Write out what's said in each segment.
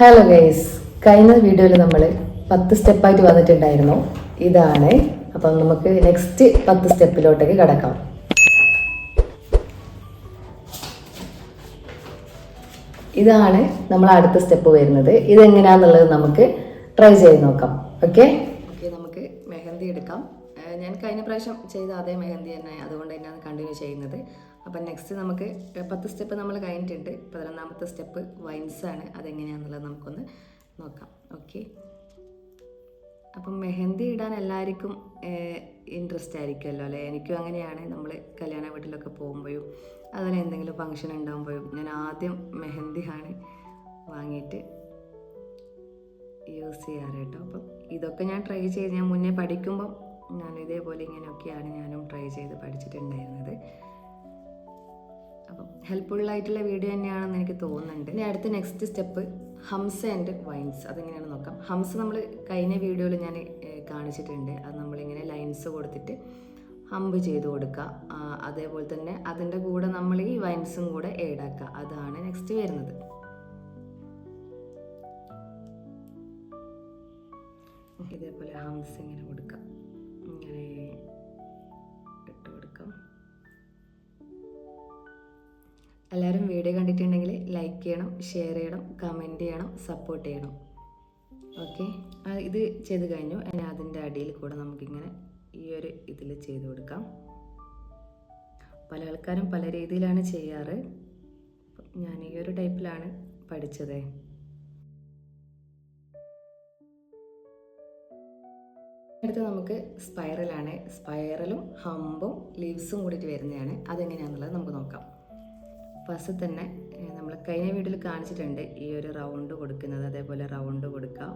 Hello guys കഴിഞ്ഞ വീഡിയോയിൽ നമ്മൾ പത്ത് സ്റ്റെപ്പായിട്ട് വന്നിട്ടുണ്ടായിരുന്നു. ഇതാണ്. അപ്പം നമുക്ക് നെക്സ്റ്റ് പത്ത് സ്റ്റെപ്പിലോട്ടേക്ക് കടക്കാം. ഇതാണ് നമ്മൾ അടുത്ത സ്റ്റെപ്പ് വരുന്നത്. ഇതെങ്ങനെയാന്നുള്ളത് നമുക്ക് ട്രൈ ചെയ്ത് നോക്കാം. ഓക്കെ ഓക്കെ നമുക്ക് മെഹന്തി എടുക്കാം. ഞാൻ കഴിഞ്ഞ പ്രാവശ്യം ചെയ്ത അതേ മെഹന്തി തന്നെ. അതുകൊണ്ട് തന്നെയാണ് കണ്ടിന്യൂ ചെയ്യുന്നത്. അപ്പം നെക്സ്റ്റ് നമുക്ക് പത്ത് സ്റ്റെപ്പ് നമ്മൾ കഴിഞ്ഞിട്ടുണ്ട്. പതിനൊന്നാമത്തെ സ്റ്റെപ്പ് വൈൻസാണ് അതെങ്ങനെയാണെന്നുള്ളത് നമുക്കൊന്ന് നോക്കാം. ഓക്കെ അപ്പം മെഹന്തി ഇടാൻ എല്ലാവർക്കും ഇൻട്രസ്റ്റ് ആയിരിക്കുമല്ലോ അല്ലേ? എനിക്കും അങ്ങനെയാണ്. നമ്മൾ കല്യാണ വീട്ടിലൊക്കെ പോകുമ്പോഴും അതുപോലെ എന്തെങ്കിലും ഫംഗ്ഷൻ ഉണ്ടാകുമ്പോഴും ഞാൻ ആദ്യം മെഹന്തി ആണ് വാങ്ങിയിട്ട് യൂസ് ചെയ്യാറ് കേട്ടോ. അപ്പം ഇതൊക്കെ ഞാൻ ട്രൈ ചെയ്ത് ഞാൻ മുന്നേ പഠിക്കുമ്പം ഞാൻ ഇതേപോലെ ഇങ്ങനെയൊക്കെയാണ് ഞാനും ട്രൈ ചെയ്ത് പഠിച്ചിട്ടുണ്ടായിരുന്നത്. ഹെൽപ്ഫുള്ളായിട്ടുള്ള വീഡിയോ തന്നെയാണെന്ന് എനിക്ക് തോന്നുന്നുണ്ട്. ഇനി അടുത്ത നെക്സ്റ്റ് സ്റ്റെപ്പ് ഹംസ ആൻഡ് വൈൻസ് അതെങ്ങനെയാണ് നോക്കാം. ഹംസ നമ്മൾ കഴിഞ്ഞ വീഡിയോയിൽ ഞാൻ കാണിച്ചിട്ടുണ്ട്. അത് നമ്മളിങ്ങനെ ലൈൻസ് കൊടുത്തിട്ട് ഹമ്പ് ചെയ്ത് കൊടുക്കുക. അതേപോലെ തന്നെ അതിന്റെ കൂടെ നമ്മൾ ഈ വൈൻസും കൂടെ ഏഡാക്കുക അതാണ് നെക്സ്റ്റ് വരുന്നത്. ഇതേപോലെ ഹംസ് ഇങ്ങനെ കൊടുക്കാം. ഇങ്ങനെ ഇട്ട് കൊടുക്കാം. എല്ലാവരും വീഡിയോ കണ്ടിട്ടുണ്ടെങ്കിൽ ലൈക്ക് ചെയ്യണം ഷെയർ ചെയ്യണം കമന്റ് ചെയ്യണം സപ്പോർട്ട് ചെയ്യണം. ഓക്കെ ഇത് ചെയ്ത് കഴിഞ്ഞു. ഇനി അതിന്റെ അടിയിൽ കൂടെ നമുക്കിങ്ങനെ ഈ ഒരു ഇതിൽ ചെയ്ത് കൊടുക്കാം. പല ആൾക്കാരും പല രീതിയിലാണ് ചെയ്യാറ്. ഞാൻ ഈ ഒരു ടൈപ്പിലാണ് പഠിച്ചത്. അടുത്ത് നമുക്ക് സ്പൈറലാണ് സ്പൈറലും ഹമ്പും ലീവ്സും കൂടിയിട്ട് വരുന്നതാണ്. അതെങ്ങനെയാണെന്നുള്ളത് നമുക്ക് നോക്കാം. ഫസ്റ്റ് തന്നെ നമ്മൾ കഴിഞ്ഞ വീഡിയോയിൽ കാണിച്ചിട്ടുണ്ട് ഈ ഒരു റൗണ്ട് കൊടുക്കുന്നത്. അതേപോലെ റൗണ്ട് കൊടുക്കാം.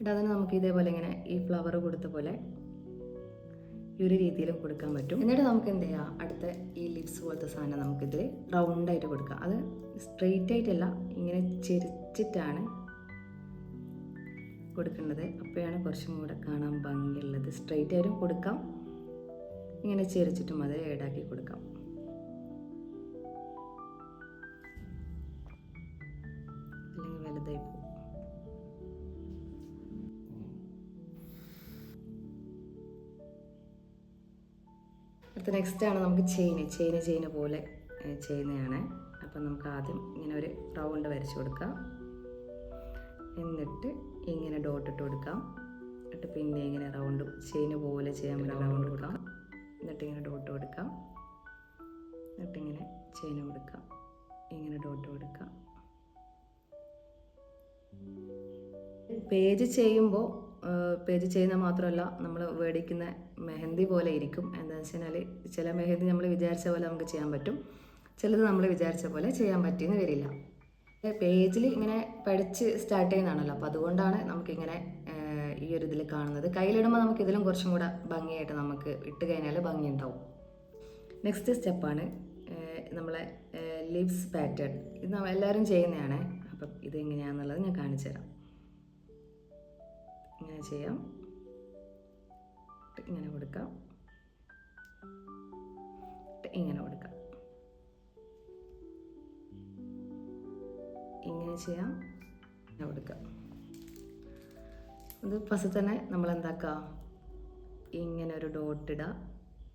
എന്നിട്ട് അതിന് നമുക്ക് ഇതേപോലെ ഇങ്ങനെ ഈ ഫ്ലവർ കൊടുത്ത പോലെ ഈ ഒരു രീതിയിലും കൊടുക്കാൻ പറ്റും. എന്നിട്ട് നമുക്ക് എന്ത് ചെയ്യാം? അടുത്ത ഈ ലിപ്സ് പോലത്തെ സാധനം നമുക്കിതിൽ റൗണ്ടായിട്ട് കൊടുക്കാം. അത് സ്ട്രെയിറ്റ് ആയിട്ടല്ല ഇങ്ങനെ ചെരിച്ചിട്ടാണ് കൊടുക്കേണ്ടത്. അപ്പോഴാണ് കുറച്ചും കൂടെ കാണാൻ ഭംഗിയുള്ളത്. സ്ട്രെയിറ്റ് ആയാലും കൊടുക്കാം. ഇങ്ങനെ ചെരിച്ചിട്ടും അത് ഏടാക്കി കൊടുക്കാം. അല്ലെങ്കിൽ വലുതായി പോകും. അടുത്ത നെക്സ്റ്റ് ആണ് നമുക്ക് ചെയിന് ചെയിന് ചെയിന് പോലെ ചെയ്യുന്നതാണ്. അപ്പം നമുക്ക് ആദ്യം ഇങ്ങനെ ഒരു റൗണ്ട് വരച്ചു കൊടുക്കാം. എന്നിട്ട് ഇങ്ങനെ ഡോട്ട് ഇട്ട് കൊടുക്കാം. എന്നിട്ട് പിന്നെ ഇങ്ങനെ റൗണ്ട് ചെയിന് പോലെ ചെയ്യാൻ വേണ്ടി റൗണ്ട് കൊടുക്കാം. എന്നിട്ട് ഇങ്ങനെ ഡോട്ട് കൊടുക്കാം. എന്നിട്ട് ഇങ്ങനെ ചെയിന് കൊടുക്കാം. ഇങ്ങനെ ഡോട്ട് കൊടുക്കാം. പേജ് ചെയ്യുമ്പോൾ പേജ് ചെയ്യുന്ന മാത്രമല്ല നമ്മൾ മേടിക്കുന്ന മെഹന്തി പോലെ ഇരിക്കും. എന്താണെന്ന് വെച്ച് കഴിഞ്ഞാൽ ചില മെഹന്തി നമ്മൾ വിചാരിച്ച പോലെ നമുക്ക് ചെയ്യാൻ പറ്റും. ചിലത് നമ്മൾ വിചാരിച്ച പോലെ ചെയ്യാൻ പറ്റിയെന്ന് വരില്ല. പേജിൽ ഇങ്ങനെ പഠിച്ച് സ്റ്റാർട്ട് ചെയ്യുന്നതാണല്ലോ. അപ്പോൾ അതുകൊണ്ടാണ് നമുക്കിങ്ങനെ ഈ ഒരു ഇതിൽ കാണുന്നത്. കയ്യിലിടുമ്പോൾ നമുക്ക് ഇതിലും കുറച്ചും കൂടെ ഭംഗിയായിട്ട് നമുക്ക് ഇട്ട് കഴിഞ്ഞാൽ ഭംഗി ഉണ്ടാവും നെക്സ്റ്റ് സ്റ്റെപ്പാണ് നമ്മളെ ലിപ്സ് പാറ്റേൺ ഇത് നമ്മ എല്ലാവരും ചെയ്യുന്നതാണ്. അപ്പം ഇത് എങ്ങനെയാണെന്നുള്ളത് ഞാൻ കാണിച്ചു തരാം. ഇങ്ങനെ ചെയ്യാം. ഇങ്ങനെ കൊടുക്കാം. ഇങ്ങനെ കൊടുക്കാം. ചെയ്യാം. കൊടുക്കുക കൊടുക്കാം. ഇത് ഫസ്റ്റ് തന്നെ നമ്മൾ എന്താക്കുക ഇങ്ങനെ ഒരു ഡോട്ട് ഇടുക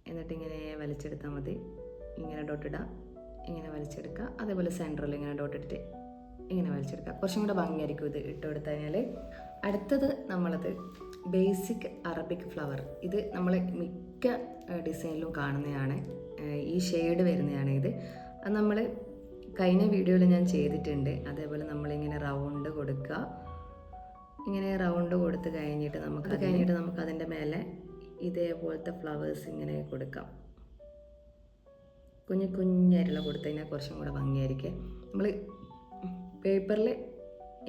എന്നിട്ട് ഇങ്ങനെ വലിച്ചെടുത്താൽ മതി. ഇങ്ങനെ ഡോട്ട് ഇടുക ഇങ്ങനെ വലിച്ചെടുക്കുക അതേപോലെ സെന്ററിൽ ഇങ്ങനെ ഡോട്ട് ഇട്ടിട്ട് ഇങ്ങനെ വലിച്ചെടുക്കുക കുറച്ചും കൂടെ ഭംഗിയായിരിക്കും ഇത് ഇട്ട് കൊടുത്തു കഴിഞ്ഞാൽ അടുത്തത് നമ്മളത് ബേസിക് അറബിക് ഫ്ലവർ ഇത് നമ്മൾ മിക്ക ഡിസൈനിലും കാണുന്നതാണ്. ഈ ഷെയ്ഡ് വരുന്നതാണ് ഇത്. അത് നമ്മൾ കഴിഞ്ഞ വീഡിയോയിൽ ഞാൻ ചെയ്തിട്ടുണ്ട്. അതേപോലെ നമ്മളിങ്ങനെ റൗണ്ട് കൊടുക്കുക. ഇങ്ങനെ റൗണ്ട് കൊടുത്ത് കഴിഞ്ഞിട്ട് നമുക്ക് അത് കഴിഞ്ഞിട്ട് നമുക്ക് അതിന്റെ മേലെ ഇതേപോലത്തെ ഫ്ലവേഴ്സ് ഇങ്ങനെ കൊടുക്കാം. കുഞ്ഞു കുഞ്ഞായിട്ടുള്ള കൊടുത്തു കഴിഞ്ഞാൽ കുറച്ചും കൂടെ ഭംഗിയായിരിക്കും. നമ്മൾ പേപ്പറിൽ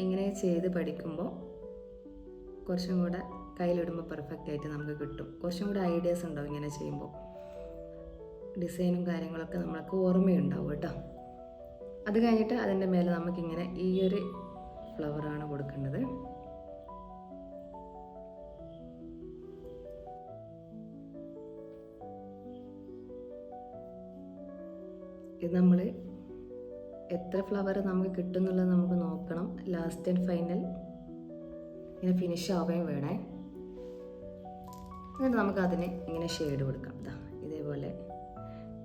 ഇങ്ങനെ ചെയ്ത് പഠിക്കുമ്പോൾ കുറച്ചും കൂടെ കയ്യിലിടുമ്പോൾ പെർഫെക്റ്റ് ആയിട്ട് നമുക്ക് കിട്ടും. കുറച്ചും കൂടെ ഐഡിയാസ് ഉണ്ടാവും ഇങ്ങനെ ചെയ്യുമ്പോൾ. ഡിസൈനും കാര്യങ്ങളൊക്കെ നമ്മൾക്ക് ഓർമ്മയുണ്ടാവും കേട്ടോ. അത് കഴിഞ്ഞിട്ട് അതിന്റെ മേലെ നമുക്കിങ്ങനെ ഈ ഒരു ഫ്ലവറാണ് കൊടുക്കേണ്ടത്. ഇത് നമ്മൾ എത്ര ഫ്ലവർ നമുക്ക് കിട്ടുന്നുള്ളത് നമുക്ക് നോക്കണം. ലാസ്റ്റ് ആൻഡ് ഫൈനൽ ഇങ്ങനെ ഫിനിഷ് ആവുകയും വേണേ. എന്നിട്ട് നമുക്ക് അതിന് ഇങ്ങനെ ഷെയ്ഡ് കൊടുക്കാം. ഇതാ ഇതേപോലെ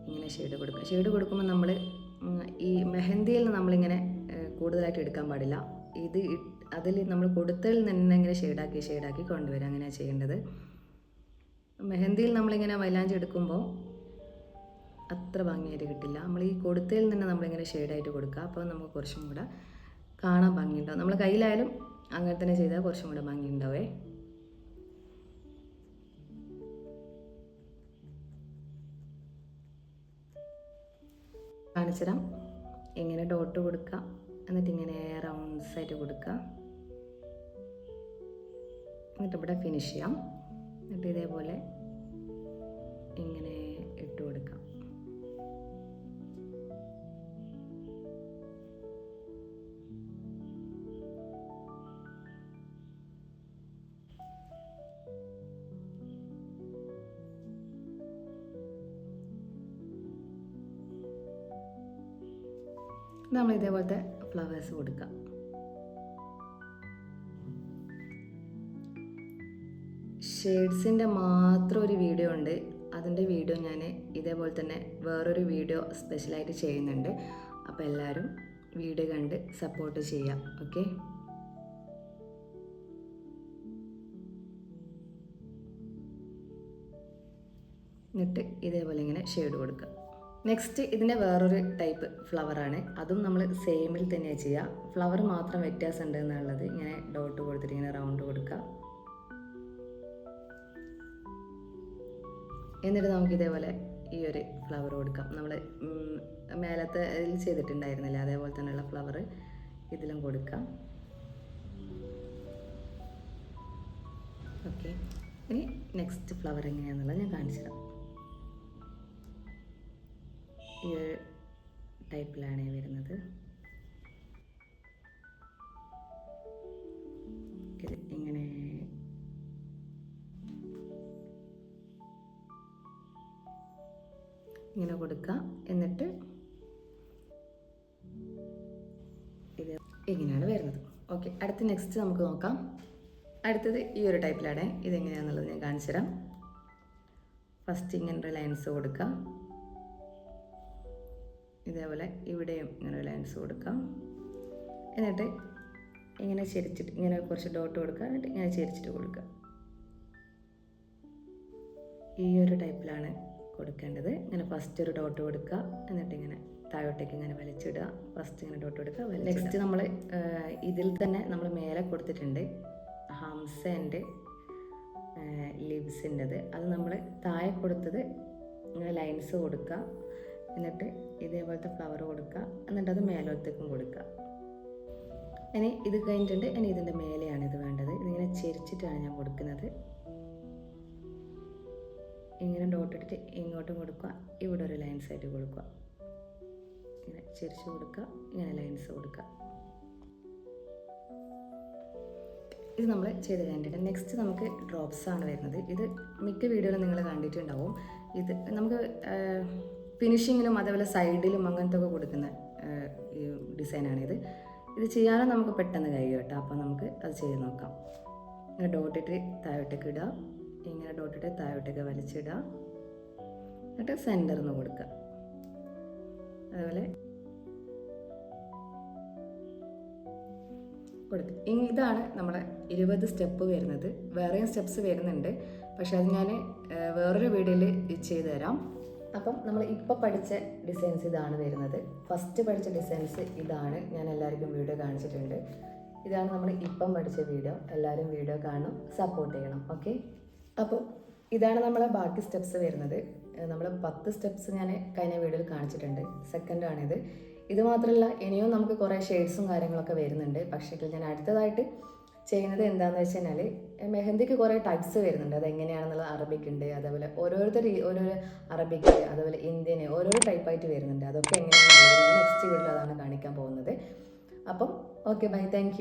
ഇങ്ങനെ ഷെയ്ഡ് കൊടുക്കാം ഷെയ്ഡ് കൊടുക്കുമ്പോൾ നമ്മൾ ഈ മെഹന്തിയിൽ നമ്മളിങ്ങനെ കൂടുതലായിട്ട് എടുക്കാൻ പാടില്ല. ഇത് അതിൽ നമ്മൾ കൊടുത്തതിൽ നിന്ന് ഇങ്ങനെ ഷെയ്ഡാക്കി ഷെയ്ഡാക്കി കൊണ്ടുവരിക അങ്ങനെയാണ് ചെയ്യേണ്ടത്. മെഹന്തിയിൽ നമ്മളിങ്ങനെ മൈലാഞ്ചി എടുക്കുമ്പോൾ അത്ര ഭംഗിയായിട്ട് കിട്ടില്ല. നമ്മൾ ഈ കൊടുത്തതിൽ നിന്ന് നമ്മളിങ്ങനെ ഷെയ്ഡായിട്ട് കൊടുക്കുക. അപ്പോൾ നമുക്ക് കുറച്ചും കൂടെ കാണാൻ ഭംഗിയുണ്ടാവും. നമ്മൾ കയ്യിലായാലും അങ്ങനെ തന്നെ ചെയ്താൽ കുറച്ചും കൂടെ ഭംഗി ഉണ്ടാവേ കാണിച്ചുതരാം. ഇങ്ങനെ ഡോട്ട് കൊടുക്കുക? എന്നിട്ട് ഇങ്ങനെ റൗണ്ട്സ് ആയിട്ട് കൊടുക്കുക. എന്നിട്ട് ഇവിടെ ഫിനിഷ് ചെയ്യാം. എന്നിട്ട് ഇതേപോലെ ഇങ്ങനെ നമ്മൾ ഇതേപോലത്തെ ഫ്ലവേഴ്സ് കൊടുക്കാം. ഷെയ്ഡ്സിന്റെ മാത്രം ഒരു വീഡിയോ ഉണ്ട്. അതിന്റെ വീഡിയോ ഞാൻ ഇതേപോലെ തന്നെ വേറൊരു വീഡിയോ സ്പെഷ്യലായിട്ട് ചെയ്യുന്നുണ്ട്. അപ്പോൾ എല്ലാവരും വീഡിയോ കണ്ട് സപ്പോർട്ട് ചെയ്യാം. ഓക്കെ എന്നിട്ട് ഇതേപോലെ ഇങ്ങനെ ഷെയ്ഡ് കൊടുക്കുക നെക്സ്റ്റ് ഇതിന്റെ വേറൊരു ടൈപ്പ് ഫ്ലവറാണ് അതും നമ്മൾ സെയിമിൽ തന്നെയാണ് ചെയ്യുക ഫ്ലവർ മാത്രം വ്യത്യാസം ഉണ്ട് എന്നുള്ളത് ഇങ്ങനെ ഡോട്ട് കൊടുത്തിട്ട് ഇങ്ങനെ റൗണ്ട് കൊടുക്കുക എന്നിട്ട് നമുക്ക് ഇതേപോലെ ഈ ഒരു ഫ്ലവർ കൊടുക്കാം. നമ്മൾ മേലത്തെ ഇതിൽ ചെയ്തിട്ടുണ്ടായിരുന്നില്ലേ? അതേപോലെ തന്നെയുള്ള ഫ്ലവർ ഇതിലും കൊടുക്കാം. ഓക്കെ ഇനി നെക്സ്റ്റ് ഫ്ലവർ എങ്ങനെയാണെന്നുള്ളത് ഞാൻ കാണിച്ചു തരാം ഈ ഒരു ടൈപ്പിലാണ് വരുന്നത്. ഇങ്ങനെ. ഇങ്ങനെ കൊടുക്കുക. എന്നിട്ട് ഇത് ഇങ്ങനെയാണ് വരുന്നത്. ഓക്കെ അടുത്ത നെക്സ്റ്റ് നമുക്ക് നോക്കാം. അടുത്തത് ഈ ഒരു ടൈപ്പിലാണ്. ഇതെങ്ങനെയാണെന്നുള്ളത് ഞാൻ കാണിച്ചു തരാം ഫസ്റ്റ് ഇങ്ങനെ ലൈൻസ് കൊടുക്കുക. ഇതേപോലെ ഇവിടെയും ഇങ്ങനെ ലൈൻസ് കൊടുക്കാം. എന്നിട്ട് ഇങ്ങനെ ചെരിച്ചിട്ട് ഇങ്ങനെ കുറച്ച് ഡോട്ട് കൊടുക്കുക. എന്നിട്ട് ഇങ്ങനെ ചെരിച്ചിട്ട് കൊടുക്കുക. ഈ ഒരു ടൈപ്പിലാണ് കൊടുക്കേണ്ടത്. ഇങ്ങനെ ഫസ്റ്റ് ഒരു ഡോട്ട് കൊടുക്കുക. എന്നിട്ട് ഇങ്ങനെ താഴോട്ടേക്ക് ഇങ്ങനെ വലിച്ചിടുക. ഫസ്റ്റ് ഇങ്ങനെ ഡോട്ട് കൊടുക്കുക. നെക്സ്റ്റ് നമ്മൾ ഇതിൽ തന്നെ നമ്മൾ മേലെ കൊടുത്തിട്ടുണ്ട്. ഹംസ ആൻഡ് ലിബ്സിന്റെത്. അത് നമ്മൾ താഴെ കൊടുത്തത് ഇങ്ങനെ ലൈൻസ് കൊടുക്കുക. എന്നിട്ട് ഇതേപോലത്തെ ഫ്ലവർ കൊടുക്കുക. എന്നിട്ട് അത് മേലോട്ടേക്കും കൊടുക്കുക. ഇനി ഇത് കഴിഞ്ഞിട്ടുണ്ട്. ഇനി ഇതിന്റെ മേലെയാണ് ഇത് വേണ്ടത്. ഇതിങ്ങനെ ചെരിച്ചിട്ടാണ് ഞാൻ കൊടുക്കുന്നത്. ഇങ്ങനെ ഡോട്ട് ഇട്ടിട്ട് ഇങ്ങോട്ടും കൊടുക്കുക. ഇവിടെ ഒരു ലൈൻസ് ആയിട്ട് കൊടുക്കുക. ഇങ്ങനെ ചെരിച്ച് കൊടുക്കുക. ഇങ്ങനെ ലൈൻസ് കൊടുക്കുക. ഇത് നമ്മൾ ചെയ്ത് കഴിഞ്ഞിട്ട് നെക്സ്റ്റ് നമുക്ക് ഡ്രോപ്സ് ആണ് വരുന്നത്. ഇത് മിക്ക വീഡിയോയിലും നിങ്ങൾ കണ്ടിട്ടുണ്ടാവും. ഇത് നമുക്ക് ഫിനിഷിങ്ങിലും അതേപോലെ സൈഡിലും അങ്ങനത്തെ ഒക്കെ കൊടുക്കുന്ന ഈ ഡിസൈനാണിത് ഇത് ചെയ്യാനും നമുക്ക് പെട്ടെന്ന് കഴിയും കേട്ടോ. അപ്പോൾ നമുക്ക് അത് ചെയ്ത് നോക്കാം. ഇങ്ങനെ ഡോട്ടിട്ട് താഴോട്ടേക്ക് ഇടുക ഇങ്ങനെ ഡോട്ടിട്ട് താഴോട്ടേക്ക് വലിച്ചിടുക എന്നിട്ട് സെന്ററിന്ന് കൊടുക്കുക അതുപോലെ ഇ- ഇതാണ് നമ്മുടെ ഇരുപത് സ്റ്റെപ്പ് വരുന്നത്. വേറെയും സ്റ്റെപ്സ് വരുന്നുണ്ട്. പക്ഷെ അത് ഞാൻ വേറൊരു വീഡിയോയിൽ ചെയ്തു തരാം. അപ്പം നമ്മൾ ഇപ്പോൾ പഠിച്ച ഡിസൈൻസ് ഇതാണ് വരുന്നത്. ഫസ്റ്റ് പഠിച്ച ഡിസൈൻസ് ഇതാണ്. ഞാൻ എല്ലാവർക്കും വീഡിയോ കാണിച്ചിട്ടുണ്ട്. ഇതാണ് നമ്മൾ ഇപ്പം പഠിച്ച വീഡിയോ എല്ലാവരും വീഡിയോ കാണണം സപ്പോർട്ട് ചെയ്യണം. ഓക്കെ അപ്പോൾ ഇതാണ് നമ്മളെ ബാക്കി സ്റ്റെപ്സ് വരുന്നത്. നമ്മൾ പത്ത് സ്റ്റെപ്സ് ഞാൻ കഴിഞ്ഞ വീഡിയോയിൽ കാണിച്ചിട്ടുണ്ട്. സെക്കൻഡാണിത് ഇത് മാത്രമല്ല ഇനിയും നമുക്ക് കുറേ ഷെയ്ഡ്സും കാര്യങ്ങളൊക്കെ വരുന്നുണ്ട്. പക്ഷേ ഞാൻ അടുത്തതായിട്ട് ചെയ്യുന്നത് എന്താണെന്ന് വെച്ച് കഴിഞ്ഞാൽ മെഹന്തിക്ക് കുറേ ടൈപ്സ് വരുന്നുണ്ട്. അത് എങ്ങനെയാണെന്നുള്ള അറബിക് ഉണ്ട് അതേപോലെ ഓരോരുത്തർ ഓരോ ഓരോരോ അറബിക് അതേപോലെ ഇന്ത്യൻ ഓരോരോ ടൈപ്പായിട്ട് വരുന്നുണ്ട്. അതൊക്കെ എങ്ങനെയാണെന്നുള്ളത് നെക്സ്റ്റ് വീഡിയോ അതാണ് കാണിക്കാൻ പോകുന്നത്. അപ്പം ഓക്കെ ബൈ താങ്ക്